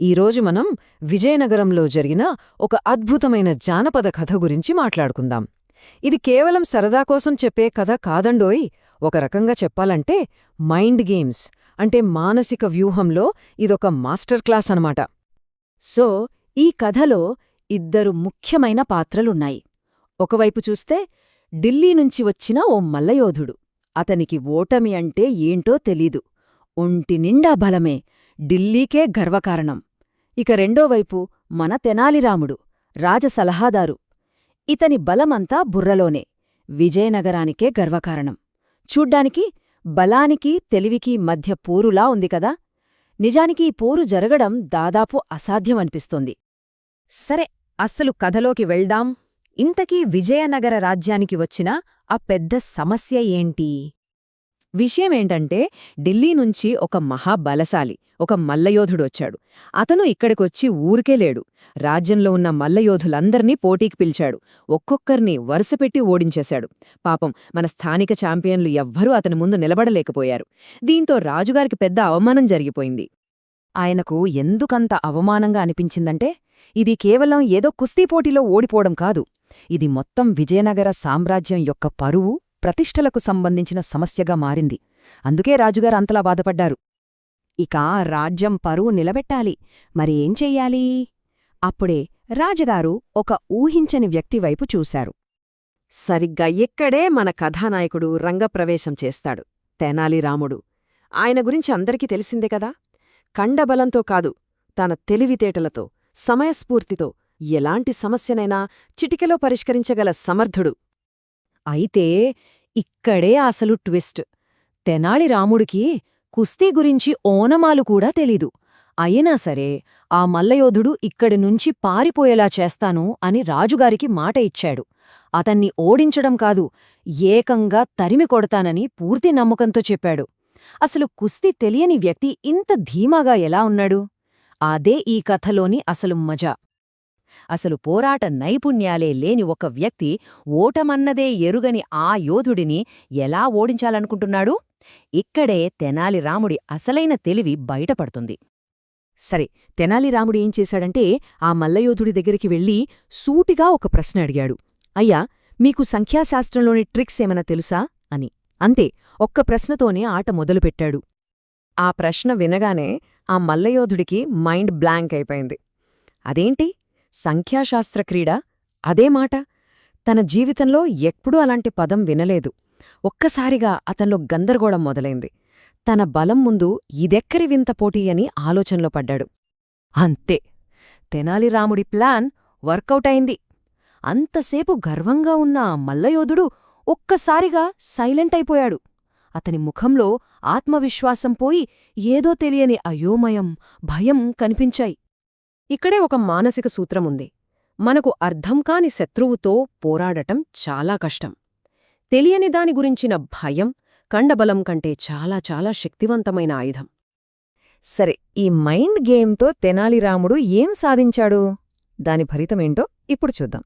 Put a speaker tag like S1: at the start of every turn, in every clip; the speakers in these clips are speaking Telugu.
S1: ఈరోజు మనం విజయనగరంలో జరిగిన ఒక అద్భుతమైన జానపద కథ గురించి మాట్లాడుకుందాం. ఇది కేవలం సరదా కోసం చెప్పే కథ కాదండోయ్. ఒక రకంగా చెప్పాలంటే మైండ్ గేమ్స్ అంటే మానసిక వ్యూహంలో ఇదొక మాస్టర్ క్లాస్ అనమాట
S2: సో ఈ కథలో ఇద్దరు ముఖ్యమైన పాత్రలున్నాయి. ఒకవైపు చూస్తే ఢిల్లీ నుంచి వచ్చిన ఓ మల్లయోధుడు. అతనికి ఓటమి అంటే ఏంటో తెలీదు. ఒంటి నిండా బలమే. ఢిల్లీకే గర్వకారణం. ఇక రెండోవైపు మన తెనాలిరాముడు రాజసలహాదారు ఇతని బలమంతా బుర్రలోనే విజయనగరానికే గర్వకారణం. చూడ్డానికి బలానికి తెలివికి మధ్య పోరులా ఉంది కదా? నిజానికి ఈ పోరు జరగడం దాదాపు అసాధ్యమనిపిస్తోంది.
S1: సరే అస్సలు కథలోకి వెళ్దాం. ఇంతకీ విజయనగర రాజ్యానికి వచ్చిన ఆ పెద్ద సమస్య ఏంటి? విషయమేంటంటే ఢిల్లీ నుంచి ఒక మహాబలశాలి ఒక మల్లయోధుడొచ్చాడు అతను ఇక్కడికొచ్చి ఊరికే లేడు. రాజ్యంలో ఉన్న మల్లయోధులందర్నీ పోటీకి పిలిచాడు. ఒక్కొక్కర్ని వరుసపెట్టి ఓడించేశాడు. పాపం మన స్థానిక ఛాంపియన్లు ఎవ్వరూ అతని ముందు నిలబడలేకపోయారు. దీంతో రాజుగారికి పెద్ద అవమానం జరిగిపోయింది. ఆయనకు ఎందుకంత అవమానంగా అనిపించిందంటే ఇది కేవలం ఏదో కుస్తీ పోటీలో ఓడిపోవడం కాదు. ఇది మొత్తం విజయనగర సామ్రాజ్యం యొక్క పరువు ప్రతిష్టలకు సంబంధించిన సమస్యగా మారింది. అందుకే రాజుగారు అంతలా బాధపడ్డారు. ఇక రాజ్యం పరువు నిలబెట్టాలి. మరి ఏం చెయ్యాలి? అప్పుడే రాజుగారు ఒక ఊహించని వ్యక్తి వైపు చూశారు. సరిగ్గా ఇక్కడే మన కథానాయకుడు రంగప్రవేశం చేస్తాడు. తెనాలిరాముడు ఆయన గురించి అందరికీ తెలిసిందే కదా? కండబలంతో కాదు తన తెలివితేటలతో సమయస్ఫూర్తితో ఎలాంటి సమస్యనైనా చిటికెలో పరిష్కరించగల సమర్థుడు. అయితే ఇక్కడే అసలు ట్విస్ట్. తెనాలి రాముడికి కుస్తీ గురించి ఓనమాలు కూడా తెలీదు. అయినా సరే ఆ మల్లయోధుడు ఇక్కడి నుంచి పారిపోయేలా చేస్తాను అని రాజుగారికి మాట ఇచ్చాడు. అతన్ని ఓడించడం కాదు ఏకంగా తరిమి కొడతానని పూర్తి నమ్మకంతో చెప్పాడు. అసలు కుస్తీ తెలియని వ్యక్తి ఇంత ధీమాగా ఎలా ఉన్నాడు? అదే ఈ కథలోని అసలు మజా. అసలు పోరాట నైపుణ్యాలే లేని ఒక వ్యక్తి ఓటమన్నదే ఎరుగని ఆ యోధుడిని ఎలా ఓడించాలనుకుంటున్నాడు? ఇక్కడే తెనాలి రాముడి అసలైన తెలివి బయటపడుతుంది. సరే తెనాలి రాముడు ఏం చేశాడంటే ఆ మల్లయోధుడి దగ్గరికి వెళ్ళి సూటిగా ఒక ప్రశ్న అడిగాడు. అయ్యా మీకు సంఖ్యాశాస్త్రంలోని ట్రిక్స్ ఏమైనా తెలుసా? అని. అంతే ఒక్క ప్రశ్నతోనే ఆట మొదలుపెట్టాడు. ఆ ప్రశ్న వినగానే ఆ మల్లయోధుడికి మైండ్ బ్లాంక్ అయిపోయింది. అదేంటి? సంఖ్యాశాస్త్ర క్రీడ అదే మాట. తన జీవితంలో ఎప్పుడూ అలాంటి పదం వినలేదు. ఒక్కసారిగా అతనిలో గందరగోళం మొదలైంది. తన బలం ముందు ఇదెక్కరి వింత పోటీ అని ఆలోచనలో పడ్డాడు. అంతే. తెనాలి రాముడి ప్లాన్ వర్కౌట్ అయింది. అంతసేపు గర్వంగా ఉన్న మల్లయోధుడు ఒక్కసారిగా సైలెంట్ అయిపోయాడు. అతని ముఖంలో ఆత్మవిశ్వాసం పోయి ఏదో తెలియని అయోమయం భయం కనిపించాయి. ఇక్కడే ఒక మానసిక సూత్రముంది. మనకు అర్థం కాని శత్రువుతో పోరాడటం చాలా కష్టం. తెలియని దాని గురించిన భయం కండబలం కంటే చాలా చాలా శక్తివంతమైన ఆయుధం. సరే ఈ మైండ్ గేమ్తో తెనాలిరాముడు ఏం సాధించాడు? దాని ఫలితమేంటో ఇప్పుడు చూద్దాం.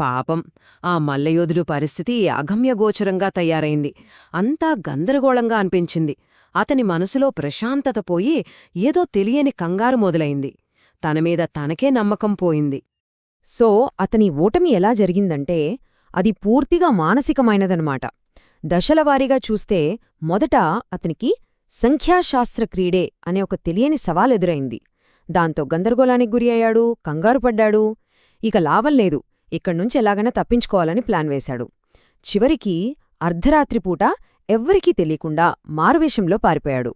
S1: పాపం ఆ మల్లయోధుడు పరిస్థితి అగమ్యగోచరంగా తయారైంది. అంతా గందరగోళంగా అనిపించింది. అతని మనసులో ప్రశాంతత పోయి ఏదో తెలియని కంగారు మొదలైంది. తనమీద తనకే నమ్మకం పోయింది. సో అతని ఓటమి ఎలా జరిగిందంటే అది పూర్తిగా మానసికమైనదనమాట దశలవారీగా చూస్తే మొదట అతనికి సంఖ్యాశాస్త్ర క్రీడే అనే ఒక తెలియని సవాలెదురైంది దాంతో గందరగోళానికి గురి అయ్యాడు కంగారుపడ్డాడు ఇక లాభం లేదు ఇక్కడ్నుంచి ఎలాగైనా తప్పించుకోవాలని ప్లాన్ వేశాడు. చివరికి అర్ధరాత్రిపూట ఎవ్వరికీ తెలియకుండా మారువేషంలో పారిపోయాడు.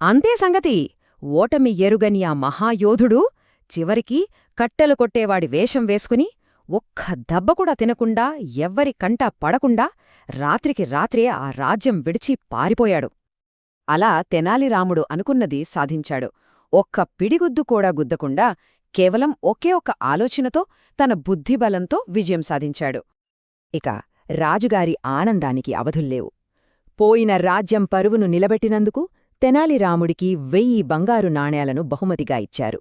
S1: అంతే సంగతి! ఓటమి ఎరుగని ఆ మహాయోధుడు చివరికి కట్టెలు కొట్టేవాడి వేషం వేసుకుని ఒక్క దెబ్బ కూడా తినకుండా ఎవ్వరి కంట పడకుండా రాత్రికి రాత్రే ఆ రాజ్యం విడిచి పారిపోయాడు. అలా తెనాలిరాముడు అనుకున్నది సాధించాడు. ఒక్క పిడిగుద్దు కూడా గుద్దకుండా కేవలం ఒకే ఒక్క ఆలోచనతో తన బుద్ధిబలంతో విజయం సాధించాడు. ఇక రాజుగారి ఆనందానికి అవధుల్లేవు. పోయిన రాజ్యం పరువును నిలబెట్టినందుకు తెనాలిరాముడికి వెయ్యి బంగారు నాణేలను బహుమతిగా ఇచ్చారు.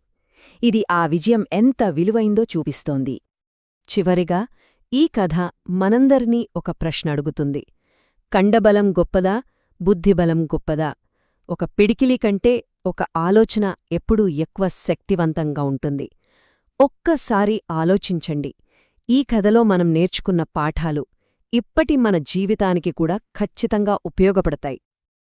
S1: ఇది ఆ విజయం ఎంత విలువైందో చూపిస్తోంది. చివరిగా ఈ కథ మనందర్నీ ఒక ప్రశ్న అడుగుతుంది. కండబలం గొప్పదా? బుద్ధిబలం గొప్పదా? ఒక పిడికిలి కంటే
S2: ఒక ఆలోచన ఎప్పుడూ ఎక్కువ శక్తివంతంగా ఉంటుంది. ఒక్కసారి ఆలోచించండి. ఈ కథలో మనం నేర్చుకున్న పాఠాలు ఇప్పటి మన జీవితానికి కూడా ఖచ్చితంగా ఉపయోగపడతాయి.